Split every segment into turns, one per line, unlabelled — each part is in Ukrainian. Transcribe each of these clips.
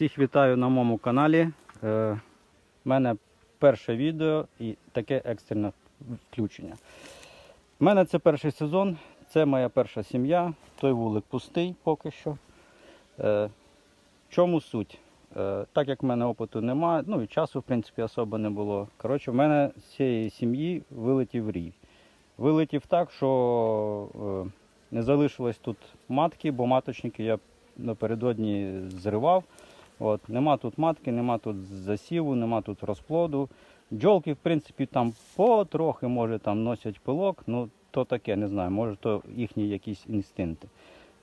Всіх вітаю на моєму каналі. У мене перше відео і таке екстрене включення. У мене це перший сезон, це моя перша сім'я. Той вулик пустий поки що. Е, чому суть? Е, так як в мене опиту немає, ну і часу, в принципі, особо не було. Коротше, в мене з цієї сім'ї вилетів рій. Вилетів так, що е, не залишилось тут матки, бо маточники я напередодні зривав. От, нема тут матки, нема тут засіву, нема тут розплоду. Бджолки, в принципі, там потрохи може там носять пилок, ну то таке, не знаю, може то їхні якісь інстинкти.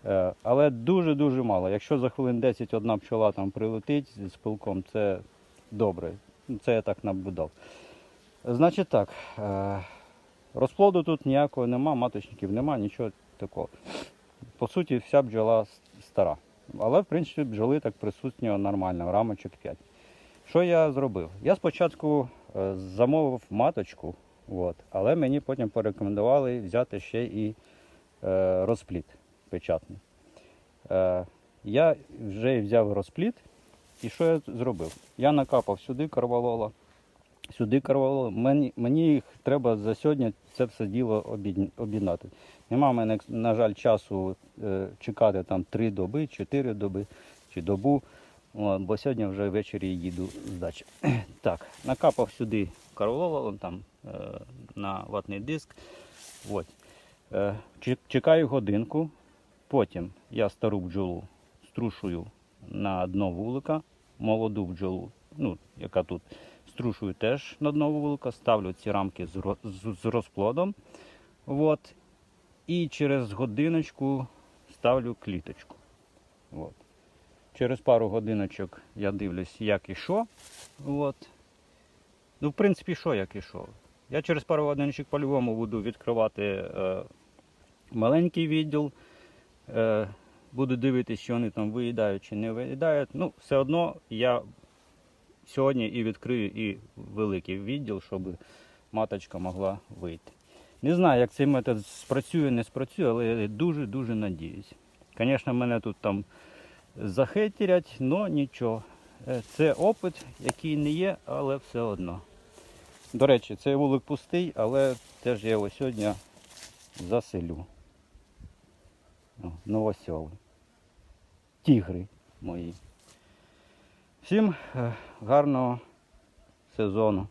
Е, але дуже-дуже мало. Якщо за хвилин 10 одна пчола там прилетить з пилком, це добре. Це я так наблюдав. Значить так, е, розплоду тут ніякого нема, маточників нема, нічого такого. По суті, вся бджола стара. Але, в принципі, бджоли так присутньо нормально, рамочок 5. Що я зробив? Я спочатку е, замовив маточку, от, але мені потім порекомендували взяти ще і е, розпліт печатний. Е, я вже взяв розпліт, і що я зробив? Я накапав сюди карвалола, сюди карвалола. Мені, мені їх треба за сьогодні це все діло об'єднати. Нема в мене, на жаль, часу е, чекати там 3 доби, 4 доби чи добу. О, бо сьогодні вже ввечері їду з дачі. Так, накапав сюди карвалола, там е, на ватний диск. От. Е, чекаю годинку. Потім я стару бджолу струшую на дно вулика, молоду бджолу, ну, яка тут струшую теж на дно вулика, ставлю ці рамки з, розплодом. От. І через годиночку ставлю кліточку. От. Через пару годиночок я дивлюсь, як і що. От. Ну, в принципі, що як і що. Я через пару годиночок по-любому буду відкривати е, маленький відділ. Е, буду дивитися, що вони там виїдають чи не виїдають. Ну, все одно я сьогодні і відкрию і великий відділ, щоб маточка могла вийти. Не знаю, як цей метод спрацює, не спрацює, але я дуже-дуже надіюсь. Звісно, мене тут там захейтірять, але нічого. Е, Це опит, який не є, але все одно. До речі, цей вулик пустий, але теж я його сьогодні заселю. Новосьоли. Тігри мої. Всім е, гарного сезону.